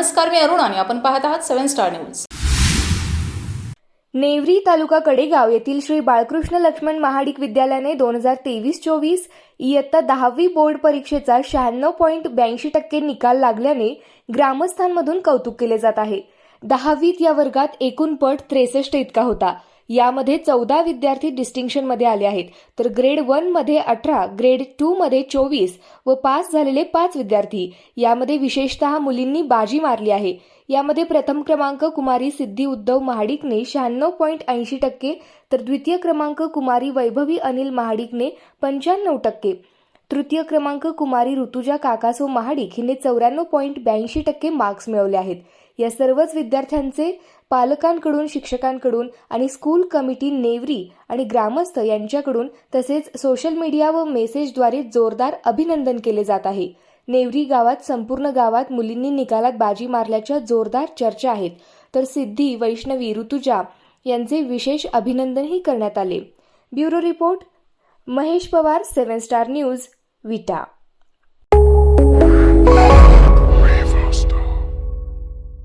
नमस्कार मी अरुण आणि आपण पाहत आहात seven star news. Nevari taluka Kadegaon येथील श्री बाळकृष्ण लक्ष्मण महाडिक विद्यालयाने दोन हजार तेवीस चोवीस इयत्ता दहावी बोर्ड परीक्षेचा शहाण्णव पॉईंट ब्याऐंशी टक्के निकाल लागल्याने ग्रामस्थांमधून कौतुक केले जात आहे. दहावीत या वर्गात एकूण पट त्रेसष्ट इतका होता. यामध्ये चौदा विद्यार्थी डिस्टिंक्शनमध्ये आले आहेत. तर ग्रेड वनमध्ये अठरा ग्रेड टू मध्ये चोवीस व पास झालेले पाच विद्यार्थी. यामध्ये विशेषतः मुलींनी बाजी मारली आहे. यामध्ये प्रथम क्रमांक कुमारी सिद्धी उद्धव महाडिकने शहाण्णव पॉईंट ऐंशी टक्के तर द्वितीय क्रमांक कुमारी वैभवी अनिल महाडिकने पंच्याण्णव टक्के. तृतीय क्रमांक कुमारी ऋतुजा काकासो महाडिक हिने चौऱ्याण्णव पॉईंट ब्याऐंशी टक्के मार्क्स मिळवले आहेत. या सर्वच विद्यार्थ्यांचे पालकांकडून शिक्षकांकडून आणि स्कूल कमिटी नेवरी आणि ग्रामस्थ यांच्याकडून तसेच सोशल मीडिया व मेसेजद्वारे जोरदार अभिनंदन केले जात आहे. नेवरी गावात संपूर्ण गावात मुलींनी निकालात बाजी मारल्याच्या जोरदार चर्चा आहेत. तर सिद्धी वैष्णवी ऋतुजा यांचे विशेष अभिनंदनही करण्यात आले. Bureau report Mahesh Pawar seven star news Vita.